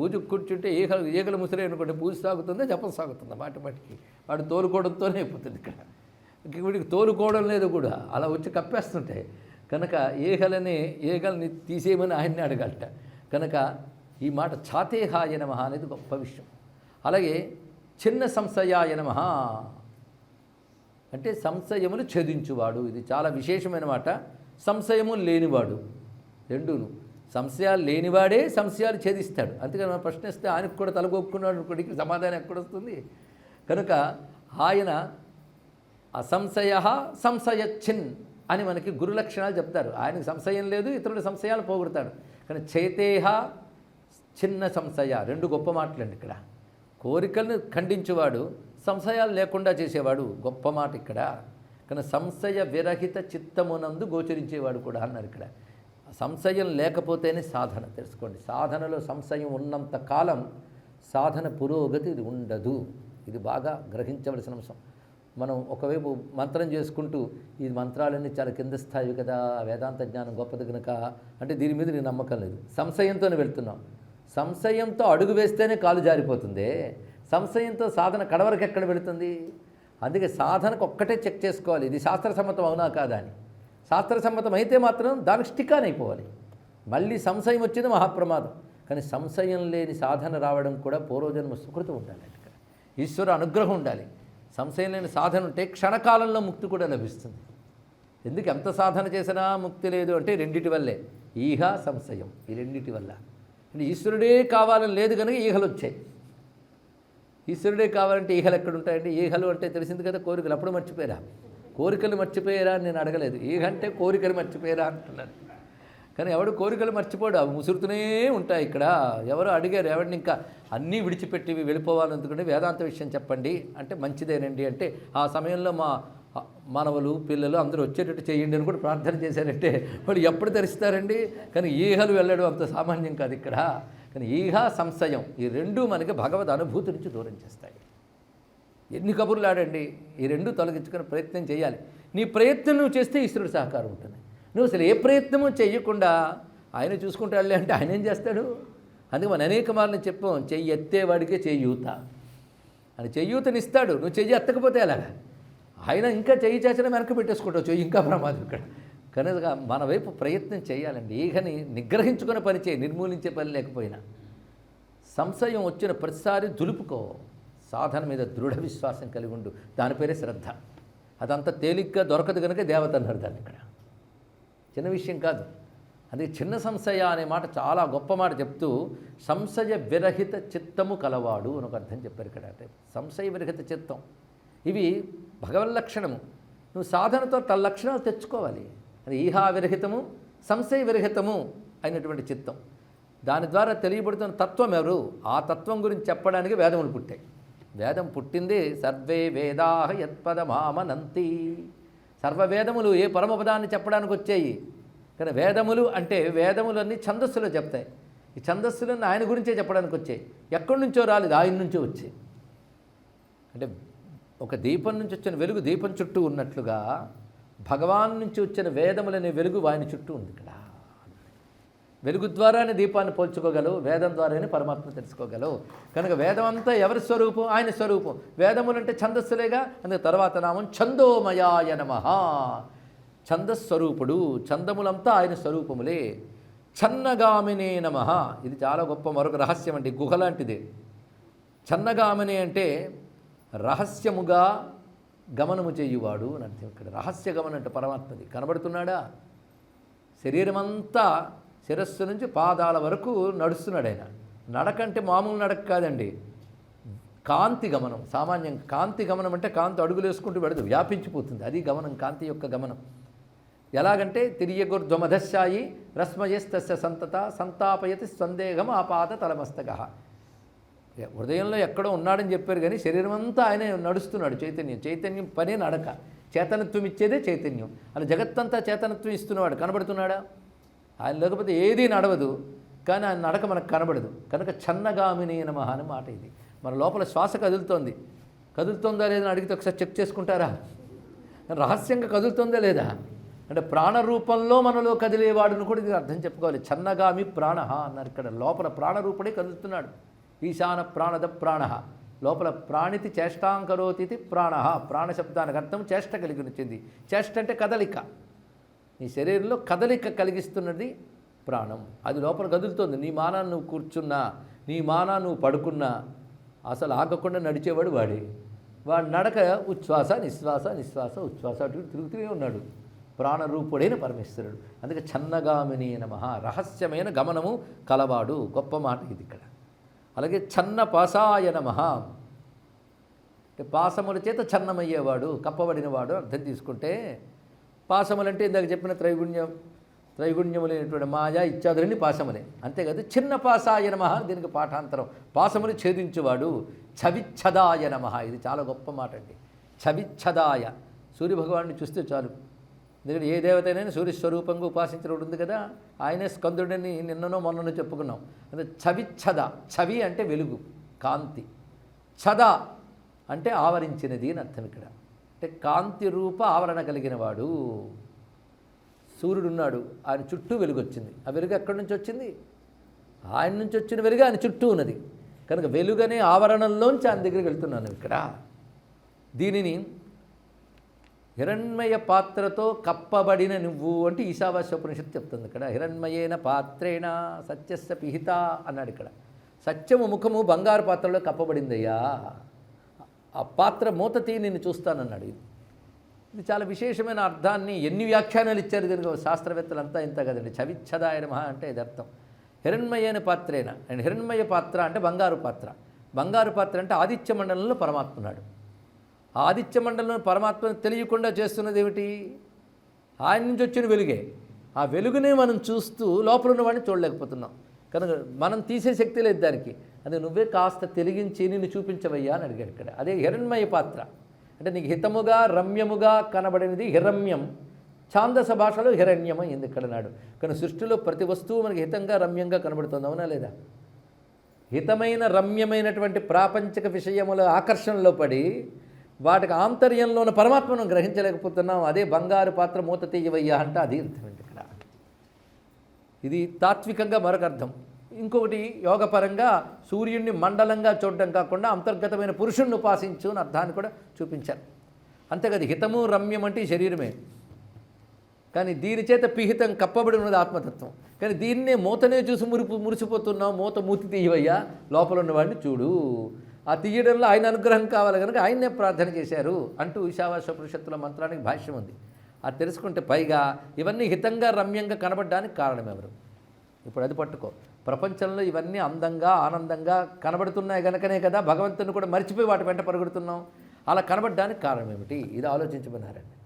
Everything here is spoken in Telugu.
పూజ కూర్చుంటే ఈగలు ఈగలు ముసిరే అనుకోండి పూజ సాగుతుందా జపం సాగుతుందా? మాటి మాటికి. వాడు తోలుకోవడంతోనే అయిపోతుంది ఇక్కడ. ఇంక వీడికి తోలుకోవడం లేదు కూడా. అలా వచ్చి కప్పేస్తుంటాయి కనుక ఈగలని ఈగల్ని తీసేయమని ఆయన్ని అడగలట. కనుక ఈ మాట ఛాతేహాయ నమ అనేది గొప్ప విషయం. అలాగే చిన్న సంశయాయ నమ అంటే సంశయములు ఛేదించువాడు. ఇది చాలా విశేషమైన మాట. సంశయము లేనివాడు. రెండును. సంశయాలు లేనివాడే సంశయాలు ఛేదిస్తాడు. అందుకని మనం ప్రశ్నిస్తే ఆయనకు కూడా తలగొక్కున్నాడు అనుకోడికి సమాధానం ఎక్కడొస్తుంది కనుక ఆయన అసంశయ సంశయచ్చిన్ అని మనకి గురు లక్షణాలు చెప్తారు. ఆయనకు సంశయం లేదు ఇతరుల సంశయాలు పోగొడతాడు. కానీ చేతేహ చిన్న సంశయ రెండు గొప్ప మాటలండి ఇక్కడ. కోరికలను ఖండించేవాడు సంశయాలు లేకుండా చేసేవాడు గొప్ప మాట ఇక్కడ. కానీ సంశయ విరహిత చిత్తమునందు గోచరించేవాడు కూడా అన్నారు ఇక్కడ. సంశయం లేకపోతేనే సాధన. తెలుసుకోండి. సాధనలో సంశయం ఉన్నంత కాలం సాధన పురోగతి ఇది ఉండదు. ఇది బాగా గ్రహించవలసిన అంశం. మనం ఒకవైపు మంత్రం చేసుకుంటూ ఈ మంత్రాలన్నీ చాలా కింద స్థాయి కదా వేదాంత జ్ఞానం గొప్పది కనుక అంటే దీని మీద నేను నమ్మకం లేదు. సంశయంతోనే వెళ్తున్నాం. సంశయంతో అడుగు వేస్తేనే కాలు జారిపోతుంది. సంశయంతో సాధన కడవరకు ఎక్కడ వెళుతుంది? అందుకే సాధనకు ఒక్కటే చెక్ చేసుకోవాలి. ఇది శాస్త్రసమ్మతం అవునా కాదా అని. శాస్త్రసమ్మతం అయితే మాత్రం దానికి స్టిక్ అయిపోవాలి. మళ్ళీ సంశయం వచ్చింది మహాప్రమాదం. కానీ సంశయం లేని సాధన రావడం కూడా పూర్వజన్మ సుకృతం ఉండాలి ఇక్కడ ఈశ్వర అనుగ్రహం ఉండాలి. సంశయం లేని సాధన ఉంటే క్షణకాలంలో ముక్తి కూడా లభిస్తుంది. ఎందుకు ఎంత సాధన చేసినా ముక్తి లేదు అంటే రెండిటి వల్లే. ఈహ సంశయం. ఈ రెండిటి వల్ల. అంటే ఈశ్వరుడే కావాలని లేదు కనుక ఈహలు వచ్చాయి. ఈశ్వరుడే కావాలంటే ఈహలు ఎక్కడ ఉంటాయండి? ఈహలు అంటే తెలిసింది కదా కోరికలు. అప్పుడు మర్చిపోయారా కోరికలు మర్చిపోయారా అని నేను అడగలేదు. ఈ గంటే కోరికలు మర్చిపోయారా అంటున్నాను. కానీ ఎవడు కోరికలు మర్చిపోడు అవి ముసురుతూనే ఉంటాయి ఇక్కడ. ఎవరు అడిగారు ఎవరిని ఇంకా అన్నీ విడిచిపెట్టి వెళ్ళిపోవాలనుకుంటే వేదాంత విషయం చెప్పండి. అంటే మంచిదేనండి అంటే ఆ సమయంలో మా మానవులు పిల్లలు అందరూ వచ్చేటట్టు చేయండి అని కూడా ప్రార్థన చేశారంటే వాళ్ళు ఎప్పుడు ధరిస్తారండి? కానీ ఈహలు వెళ్ళడం అంత సామాన్యం కాదు ఇక్కడ. కానీ ఈహ సంశయం ఈ రెండూ మనకి భగవద్ అనుభూతి నుంచి దూరం చేస్తాయి. ఎన్ని కబుర్లు ఆడండి? ఈ రెండు తొలగించుకునే ప్రయత్నం చేయాలి. నీ ప్రయత్నం నువ్వు చేస్తే ఈశ్వరుడు సహకారం ఉంటుంది. నువ్వు అసలు ఏ ప్రయత్నము చేయకుండా ఆయన చూసుకుంటాడులే అంటే ఆయన ఏం చేస్తాడు? అందుకే మనం అనేక మార్లు చెప్పాం చెయ్యి ఎత్తేవాడికే చేయూత అని చెయ్యూతనిస్తాడు నువ్వు చెయ్యి ఎత్తకపోతే ఎలాగా? ఆయన ఇంకా చెయ్యి చేసిన వెనక పెట్టేసుకుంటావు. చెయ్యి ఇంకా ప్రమాదం ఇక్కడ. కనుక మన వైపు ప్రయత్నం చేయాలండి. ఈగని నిగ్రహించుకునే పని చేయి. నిర్మూలించే పని లేకపోయినా. సంశయం వచ్చిన ప్రతిసారి దులుపుకో. సాధన మీద దృఢ విశ్వాసం కలిగి ఉండు. దాని పేరే శ్రద్ధ. అదంతా తేలిగ్గా దొరకదు కనుక దేవత అన్నారు దాన్ని ఇక్కడ. చిన్న విషయం కాదు. అది చిన్న సంశయ అనే మాట చాలా గొప్ప మాట చెప్తూ సంశయ విరహిత చిత్తము కలవాడు అని ఒక అర్థం చెప్పారు ఇక్కడ. అంటే సంశయ విరహిత చిత్తం. ఇవి భగవన్ లక్షణము. నువ్వు సాధనతో తన లక్షణాలు తెచ్చుకోవాలి. అది ఈహా విరహితము సంశయ విరహితము అయినటువంటి చిత్తం. దాని ద్వారా తెలియబడుతున్న తత్వం ఎవరు? ఆ తత్వం గురించి చెప్పడానికి వేదములు పుట్టాయి. వేదం పుట్టింది సర్వే వేదాహ యత్పదమామనంతి. సర్వవేదములు ఏ పరమపదాన్ని చెప్పడానికి వచ్చాయి? కానీ వేదములు అంటే వేదములన్నీ ఛందస్సులో చెప్తాయి. ఈ ఛందస్సులన్నీ ఆయన గురించే చెప్పడానికి వచ్చాయి. ఎక్కడి నుంచో రాలేదు ఆయన నుంచో వచ్చాయి. అంటే ఒక దీపం నుంచి వచ్చిన వెలుగు దీపం చుట్టూ ఉన్నట్లుగా భగవాన్ నుంచి వచ్చిన వేదములనే వెలుగు ఆయన చుట్టూ ఉంది ఇక్కడ. వెలుగు ద్వారానే దీపాన్ని పోల్చుకోగలవు వేదం ద్వారానే పరమాత్మ తెలుసుకోగలవు. కనుక వేదం అంతా ఎవరి స్వరూపం? ఆయన స్వరూపం. వేదములంటే ఛందస్సులేగా? అందుకే తర్వాత నామం ఛందోమయాయ నమ. ఛందస్వరూపుడు ఛందములంతా ఆయన స్వరూపములే. ఛన్నగామినే నమ. ఇది చాలా గొప్ప మరొక రహస్యం అండి గుహ లాంటిది. ఛన్నగామిని అంటే రహస్యముగా గమనము చేయువాడు అని అర్థం ఇక్కడ. రహస్య గమనం అంటే పరమాత్మది. కనబడుతున్నాడా? శరీరమంతా శిరస్సు నుంచి పాదాల వరకు నడుస్తున్నాడు ఆయన. నడకంటే మామూలు నడక కాదండి. కాంతి గమనం సామాన్యం కాంతి గమనం అంటే కాంతి అడుగులు వేసుకుంటూ పెడదు వ్యాపించిపోతుంది. అది గమనం కాంతి యొక్క గమనం. ఎలాగంటే తిరియగుర్ధ్వమధశాయి రస్మయస్తస్య సంతత సంతాపయతి సందేహం ఆపాద తలమస్తక. హృదయంలో ఎక్కడో ఉన్నాడని చెప్పారు కానీ శరీరం అంతా ఆయనే నడుస్తున్నాడు చైతన్యం. చైతన్యం పనే నడక. చేతనత్వం ఇచ్చేదే చైతన్యం. అలా జగత్తంతా చేతనత్వం ఇస్తున్నవాడు. కనబడుతున్నాడా? ఆయన లేకపోతే ఏదీ నడవదు కానీ ఆయన నడక మనకు కనబడదు. కనుక చన్నగామిని నమ అని మాట ఇది. మన లోపల శ్వాస కదులుతోంది. కదులుతోందా లేదని అడిగితే ఒకసారి చెక్ చేసుకుంటారా? రహస్యంగా కదులుతుందా లేదా? అంటే ప్రాణ రూపంలో మనలో కదిలేవాడును కూడా ఇది అర్థం చెప్పుకోవాలి. చన్నగామి ప్రాణ అన్నారు ఇక్కడ. లోపల ప్రాణరూపుడే కదులుతున్నాడు. ఈశాన ప్రాణద ప్రాణ లోపల ప్రాణితి చేష్టాంకరోతి ప్రాణ ప్రాణశబ్దానికి అర్థం చేష్ట కలిగి వచ్చింది. చేష్ట అంటే కదలిక. నీ శరీరంలో కదలిక కలిగిస్తున్నది ప్రాణం. అది లోపల కదులుతోంది. నీ మానా నువ్వు కూర్చున్నా నీ మానా నువ్వు పడుకున్నా అసలు ఆగకుండా నడిచేవాడు వాడే. వాడు నడక ఉచ్ఛ్వాస నిశ్వాస నిశ్వాస ఉచ్ఛ్వాస అటు తిరుగుతూనే ఉన్నాడు. ప్రాణరూపుడైన పరమేశ్వరుడు. అందుకే చన్నగామిని నమ రహస్యమైన గమనము కలవాడు. గొప్ప మాట ఇది ఇక్కడ. అలాగే చన్న పాసాయ నమ. అంటే పాసముల చేత చన్నమయ్యేవాడు కప్పబడినవాడు అర్థం తీసుకుంటే పాసములంటే ఇందాక చెప్పిన త్రైగుణ్యం త్రైగుణ్యములైనటువంటి మాయా ఇత్యాదులన్నీ పాశములే. అంతేకాదు చిన్న పాసాయ నమ దీనికి పాఠాంతరం. పాసములు ఛేదించువాడు చవిచ్ఛదాయ నమ. ఇది చాలా గొప్ప మాట అండి. చవిచ్ఛదాయ సూర్యభగవాన్ని చూస్తే చాలు. ఎందుకంటే ఏ దేవతైనా సూర్యస్వరూపంగా ఉపాసించడం ఉంది కదా ఆయనే స్కందుడని నిన్ననో మొన్ననో చెప్పుకున్నాం. అంటే చవిచ్ఛద చవి అంటే వెలుగు కాంతి. ఛద అంటే ఆవరించినది అని అర్థం ఇక్కడ. అంటే కాంతి రూప ఆవరణ కలిగిన వాడు. సూర్యుడు ఉన్నాడు ఆయన చుట్టూ వెలుగు వచ్చింది ఆ వెలుగు ఎక్కడి నుంచి వచ్చింది? ఆయన నుంచి వచ్చిన వెలుగు ఆయన చుట్టూ ఉన్నది. కనుక వెలుగనే ఆవరణంలోంచి ఆయన దగ్గరికి వెళ్తున్నాను ఇక్కడ. దీనిని హిరణ్మయ పాత్రతో కప్పబడిన నువ్వు అంటే ఈశావాస్యోపనిషత్తు చెప్తుంది ఇక్కడ. హిరణ్మయేన పాత్రేణ సత్యస్య పిహిత అన్నాడు ఇక్కడ. సత్యము ముఖము బంగారు పాత్రలో కప్పబడిందయ్యా. ఆ పాత్ర మూత తీ నేను చూస్తానన్నాడు ఇది. చాలా విశేషమైన అర్థాన్ని ఎన్ని వ్యాఖ్యానాలు ఇచ్చారు దీనికి శాస్త్రవేత్తలంతా ఇంత కదండి. చవిచ్ఛదాయన మహా అంటే ఇది అర్థం. హిరణ్మయైన పాత్రేన. అండ్ హిరణ్మయ పాత్ర అంటే బంగారు పాత్ర. బంగారు పాత్ర అంటే ఆదిత్య మండలంలో పరమాత్మ ఉన్నాడు. ఆదిత్య మండలంలో పరమాత్మను తెలియకుండా చేస్తున్నది ఏమిటి ఆయన నుంచి వచ్చిన వెలుగే. ఆ వెలుగునే మనం చూస్తూ లోపల ఉన్నవాడిని చూడలేకపోతున్నాం. కనుక మనం తీసే శక్తి లేదు దానికి. అది నువ్వే కాస్త తెలిగించి నిన్ను చూపించవయ్యా అని అడిగాడు ఇక్కడ. అదే హిరణ్మయ పాత్ర. అంటే నీకు హితముగా రమ్యముగా కనబడినది హిరమ్యం ఛాందస భాషలో హిరణ్యం అయింది ఇక్కడ నాడు. కానీ సృష్టిలో ప్రతి వస్తువు మనకి హితంగా రమ్యంగా కనబడుతుంది. అవునా లేదా? హితమైన రమ్యమైనటువంటి ప్రాపంచిక విషయముల ఆకర్షణలో పడి వాటికి ఆంతర్యంలో ఉన్న పరమాత్మను గ్రహించలేకపోతున్నాం. అదే బంగారు పాత్ర మూత తీయవయ్యా అంటే. అది అర్థమైంది ఇక్కడ. ఇది తాత్వికంగా మరొక అర్థం. ఇంకొకటి యోగపరంగా సూర్యుడిని మండలంగా చూడడం కాకుండా అంతర్గతమైన పురుషుణ్ణి ఉపాసించు అని అర్థాన్ని కూడా చూపించారు. అంతేకాదు హితము రమ్యం అంటే శరీరమే. కానీ దీని చేత పిహితం కప్పబడి ఉన్నది ఆత్మతత్వం. కానీ దీన్నే మూతనే చూసి మురిపు మురిసిపోతున్నావు మూత మూతి తీయవయ్యా లోపల ఉన్నవాడిని చూడు. ఆ తీయడంలో ఆయన అనుగ్రహం కావాలి కనుక ఆయన్నే ప్రార్థన చేశారు అంటూ ఈశావాస్యోపనిషత్తుల మంత్రానికి భాష్యం ఉంది. అది తెలుసుకుంటే పైగా ఇవన్నీ హితంగా రమ్యంగా కనబడడానికి కారణం ఎవరు? ఇప్పుడు అది పట్టుకో. ప్రపంచంలో ఇవన్నీ అందంగా ఆనందంగా కనబడుతున్నాయి కనుకనే కదా భగవంతుని కూడా మర్చిపోయి వాటి వెంట పరుగుడుతున్నాం. అలా కనబడడానికి కారణం ఏమిటి? ఇది ఆలోచించమన్నారండి.